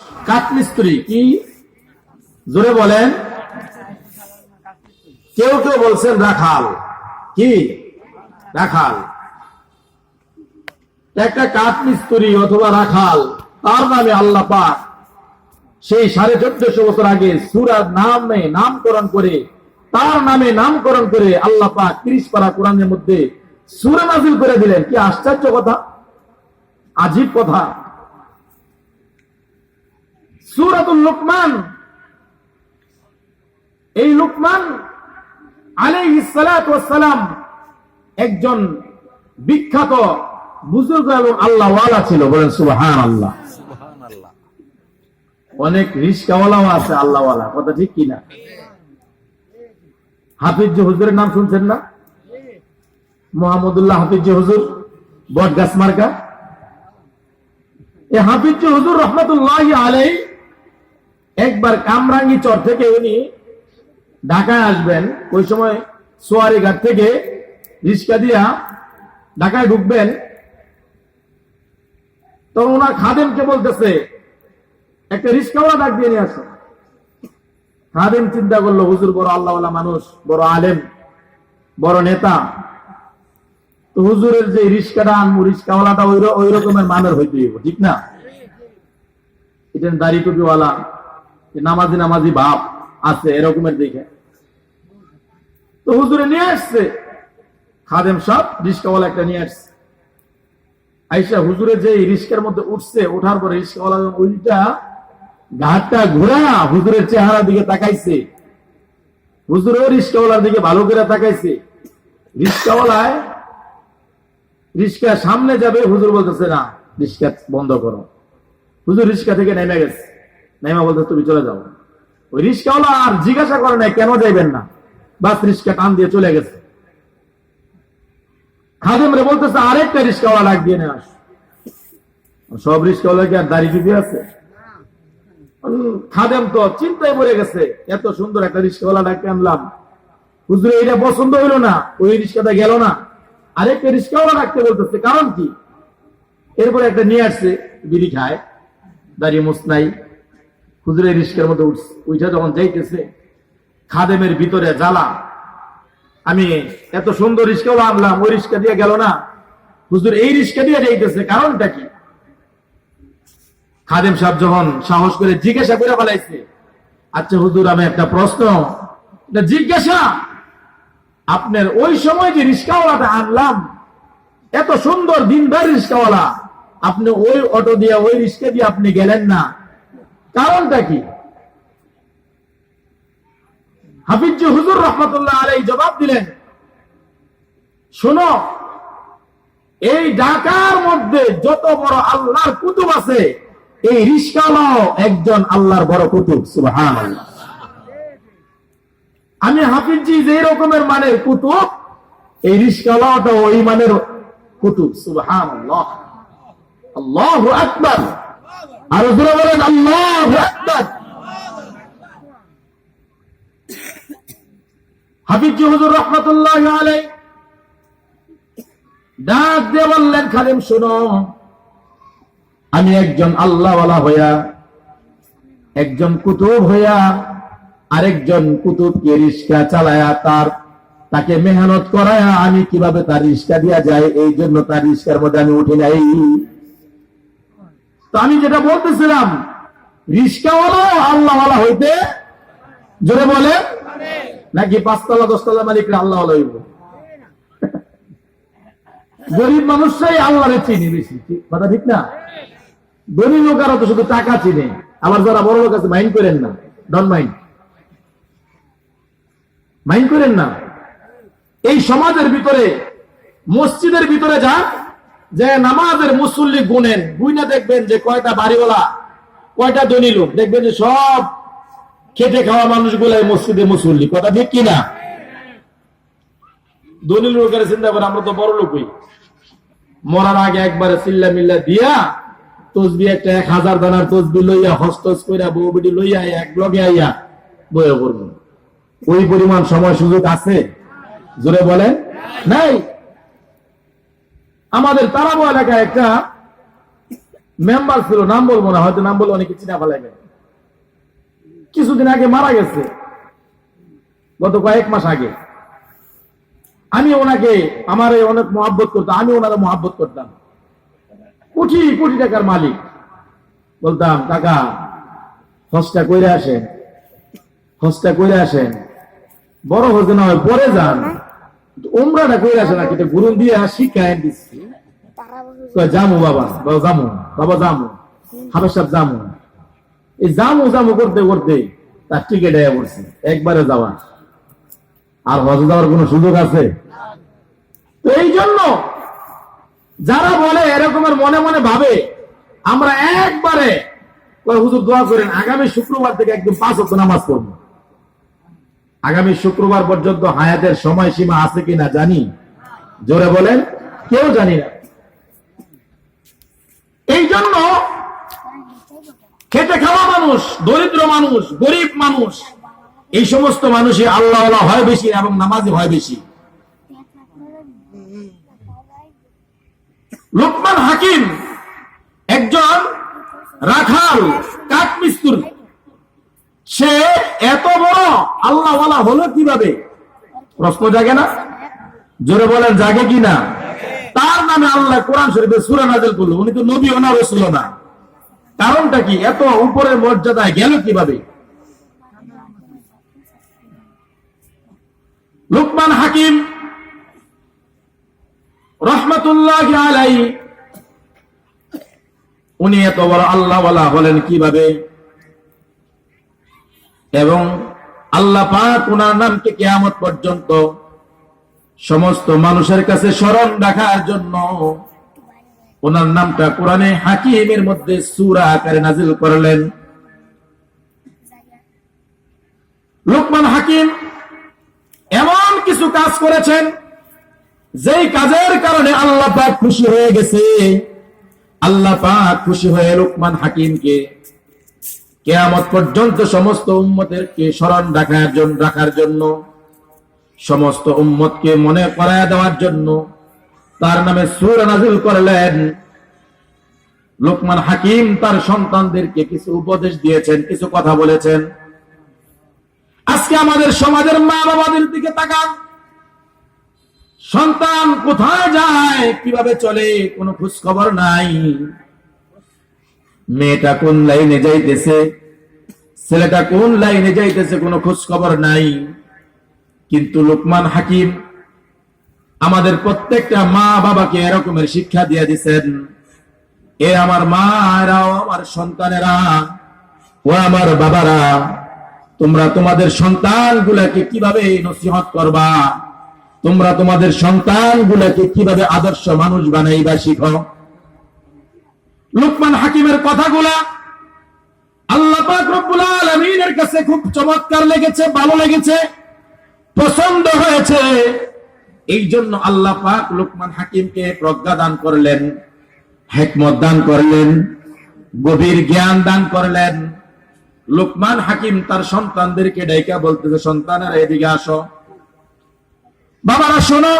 কাঠমিস্ত্রি কি? জোরে বলেন। কেউ কেউ বলছেন রাখাল। কি? রাখাল। একটা কাঠমিস্ত্রি অথবা রাখাল, তার নামে আল্লাহ পাক সেই সাড়ে চোদ্দশো বছর আগে সুরার নামে নামকরণ করে, তার নামে নামকরণ করে আল্লাহ পাক তিরিশ পারা কোরআনের মধ্যে সুরা নাজিল করে দিলেন। কি আশ্চর্য কথা? আজীব কথা। সুরাতুল লুকমান। এই লুকমান আলাইহিস সালাতু ওয়াস সালাম একজন বিখ্যাত বুজুর্গ এবং আল্লাহওয়ালা ছিল বলেন সুবহানাল্লাহ। অনেক রিস্কাওয়ালাও আছে আল্লাহওয়ালা কথা ঠিক কিনা হাফিজ হুজুরের নাম শুনছেন না? মোহাম্মদুল্লাহ হাফিজ হুজুর বট গাছ মার্কা। এ হাফিজ হুজুর রহমতুল্লাহ আলাই একবার কামরাঙ্গি চর থেকে উনি ঢাকায় আসবেন, ওই সময় সোয়ারি ঘাট থেকে রিক্সা দিয়া ঢাকায় ঢুকবেন। তখন ওনার খাদেমকে বলতেছে, একটা রিক্সাওয়ালা ডাক দিয়ে নিয়ে আসো। খাদেম চিন্তা করল, হুজুর বড় আল্লাহওয়ালা মানুষ, বড় আলেম, বড় নেতা। তো হুজুরের যে রিক্সাটা আনব রিক্সাওয়ালাটা ওই রকমের মানের হইতে ঠিক না? এটা দাড়ি টুপিওয়ালা। নামাজি নামাজি ভাব আছে এরকমের দেখে তো হুজুরে নিয়ে আসছে। খাদেম সব রিক্সাওয়ালা একটা নিয়ে আসছে। আইসা হুজুরের যে রিস্কার মধ্যে উঠছে, ওঠার পরে রিস্কাওয়ালা উল্টা ঘাটটা ঘোরা হুজুরের চেহারার দিকে তাকাইছে। হুজুরও রিস্কাওয়ালার দিকে ভালো করে তাকাইছে। রিস্কাওয়ালায় রিস্কা সামনে যাবে, হুজুর বলতেছে, না, রিস্কা বন্ধ করো। হুজুর রিস্কা থেকে নেমে গেছে। নেমা বলতে, তুমি চলে যাও। ওই রিস্কাওয়ালা আর জিজ্ঞাসা করে নাই, কেন যাইবেন না? বাস রিস্কা টান দিয়ে চলে গেছে। খাদেম রে বলতেছে, আরেকটা ডাক দিয়ে নিয়ে আস। সব কি আর আছে? খাদেম তো চিন্তায় পড়ে গেছে, এত সুন্দর একটা রিস্কাওয়ালা ডাকে আনলাম। হুজুরে এটা পছন্দ হইল না, ওই রিস্কাটা গেল না। আরেকটা রিস্কাওয়ালা ডাকতে বলতেছে, কারণ কি? এরপরে একটা নিয়ে আসছে, বিড়ি খায় দাঁড়িয়ে মুসনাই হুজুরে রিস্কার মধ্যে উঠছে। উঠে যখন যাইতেছে, খাদেমের ভিতরে জ্বালা। আমি এত সুন্দর রিস্কাওয়ালা আনলাম ওই রিস্কা দিয়ে গেল না। হুজুর, এই রিস্কা দিয়ে যাইতেছে, কারণটা কি? খাদেম সাহেব যখন সাহস করে জিজ্ঞাসা করে ফেলাইছে আচ্ছা হুজুর, আমি একটা প্রশ্ন। জিজ্ঞাসা, আপনার ওই সময় যে রিস্কাওয়ালাটা আনলাম, এত সুন্দর দিনদার রিস্কাওয়ালা, আপনি ওই অটো দিয়ে, ওই রিস্কা দিয়ে আপনি গেলেন না। কারণটা কি? হাফিজ হুজুর রহমতুল্লাহ আলাই জবাব দিলেন, শোনো, এই ঢাকার মধ্যে যত বড় আল্লাহর কুতুব আছে, এই রিস্কাওয়ালাও একজন আল্লাহর বড় কুতুব সুবহান আমি হাফিজি যে রকমের মানের কুতুব, এই রিস্কাওয়ালাটা ওই মানের কুতুব সুবহান আল্লাহ আর বলেন, আল্লাহ আকবর হাফিজ হুজুর রহমতুল্লাহ আলাই ডাক দিয়ে বললেন, খালিম, শুনো। আমি একজন আল্লাহওয়ালা হইয়া, একজন কুতুব হইয়া, আরেকজন কুতুবকে রিস্কা চালায়া তার, তাকে মেহনত করায়া আমি কীভাবে তার রিস্কা দিয়া যায় এই জন্য তার রিস্কার মধ্যে আমি উঠে নাই। তো আমি যেটা বলতেছিলাম রিস্কাওয়ালা আল্লাহওয়ালা হইতে জোরে বলে নাকি পাঁচতলা, দশতলা হইব? গরিব মানুষরাই আল্লাহরে চিনি বেশি। কথা ঠিক না? ধনী লোকেরা তো শুধু টাকা চিনে। আবার যারা বড় লোক আছে করেন না। ডন করেন না। এই সমাজের ভিতরে, মসজিদের ভিতরে যান যে নামাজের মুসল্লি গুনেন, গুইনা দেখবেন যে কয়টা বাড়িওয়ালা কয়টা ধনী লোক দেখবেন যে সব খেটে খাওয়া মানুষগুলাই মসজিদে মুসল্লি। কথা ঠিক কিনা? ধনী লোকের চিন্তা করে আমরা তো বড় লোকই। মরার আগে একবারে চিল্লা মিল্লা দিয়া তসবি একটা এক হাজার দানার তসবি লইয়া, হস্তস কইরা, বউ বেটি লইয়া, এক ব্লগে আইয়া বয়ে করব ওই পরিমাণ সময় সুযোগ আছে? জোরে বলেন? নাই। আমাদের তারাবো এলাকায় একটা মেম্বার ছিল, নাম বলব না, হয়তো নাম বলে অনেকে চিনা ফেলাইবে কিছুদিন আগে মারা গেছে, গত কয়েক মাস আগে। আমি ওনাকে, আমার অনেক মহাব্বত করতাম, আমি ওনারা মহাব্বত করতাম। কোটি কোটি টাকার মালিক। বলতাম, কাকা, হজটা কইরে আসেন, হজটা কইরে আসেন। বড় হজে না হয় পরে যান। উমরাটা কইরে আসেন আর কিন্তু গুরুন দিয়ে শিখায় দিচ্ছি। জামু বাবা বাবা জামু বাবা জামু জামু। এই জামু জামু করতে করতে তার টিকিট আয়া পড়ছে, একবারে যাওয়া। আর যাওয়ার কোন সুযোগ আছে? তো এই জন্য যারা বলে এরকমের মনে মনে ভাবে, আমরা একবারে হুজুর দোয়া করেন, আগামী শুক্রবার থেকে একদম পাঁচ অক্ট নামাজ পড়ব। আগামী শুক্রবার পর্যন্ত হায়াতের সময়সীমা আছে কিনা জানি? জোরে বলেন, কেউ জানি না। এই জন্য খেটে খাওয়া মানুষ, দরিদ্র মানুষ, গরিব মানুষ, এই সমস্ত মানুষই আল্লাহ হয় বেশি এবং নামাজি হয় বেশি। লোকমান হাকিম একজন রাখাল কাঠমিস্তুর। সে এত বড় আল্লাহওয়ালা হলো কীভাবে? প্রশ্ন জাগে না? জোরে বলেন, জাগে কি না তার নামে আল্লাহ কোরআন শরীফে সুরা নাজেল করল। উনি তো নবী ওনা রসুল না। কারণটা কি? এত উপরের মর্যাদায় গেল কীভাবে? লুকমান হাকিম রহমতুল্লাহ আলাই উনি এত বড় আল্লাহওয়ালা হলেন কীভাবে? এবং আল্লাহ পাক ওনার নামকে কেয়ামত পর্যন্ত সমস্ত মানুষের কাছে স্মরণ রাখার জন্য ওনার নামটা কোরআনে হাকিমের মধ্যে সুরা আকারে নাজিল করলেন। লোকমান হাকিম এমন কিছু কাজ করেছেন, যেই কাজের কারণে আল্লাহ পাক খুশি হয়ে গেছে। আল্লাহ পাক খুশি হয়ে লোকমান হাকিমকে কেয়ামত পর্যন্ত সমস্ত উম্মতেরকে স্মরণ রাখার জন্য রাখার জন্য সমস্ত উম্মতকে মনে করায় দেওয়ার জন্য তার নামে সুর নাজিল করলেন। লোকমান হাকিম তার সন্তানদেরকে কিছু উপদেশ দিয়েছেন, কিছু কথা বলেছেন। আজকে আমাদের সমাজের মা বাবাদের দিকে তাকান। সন্তান কোথায় যায়, কীভাবে চলে, কোনো খোঁজ খবর নাই। মেয়েটা কোন লাইনে যাইতেছে, ছেলেটা কোন লাইনে যাইতেছে, কোনো খোঁজ খবর নাই। কিন্তু লোকমান হাকিম আমাদের প্রত্যেকটা মা বাবাকে এরকমের শিক্ষা দিয়ে দিচ্ছেন এ আমার মা এরাও আমার সন্তানেরা, ও আমার বাবারা, তোমরা তোমাদের সন্তান গুলাকে কীভাবে নসিহত করবা? তোমরা তোমাদের সন্তান গুলাকে কীভাবে আদর্শ মানুষ বানাইবা শিখো? লুকমান হাকিমের কথাগুলা আল্লাহ পাক রব্বুল আলামিনের কাছে খুব চমৎকার লেগেছে, ভালো লেগেছে। পছন্দ হয়েছে। এই জন্য আল্লাহ পাক লুকমান হাকিমকে প্রজ্ঞা দান করলেন, হেকমত দান করলেন, গভীর জ্ঞান দান করলেন। লুকমান হাকিম তার সন্তানদেরকে ডাইকা বলতেছে, সন্তানের এদিকে আসো। বাবারা, শোনো।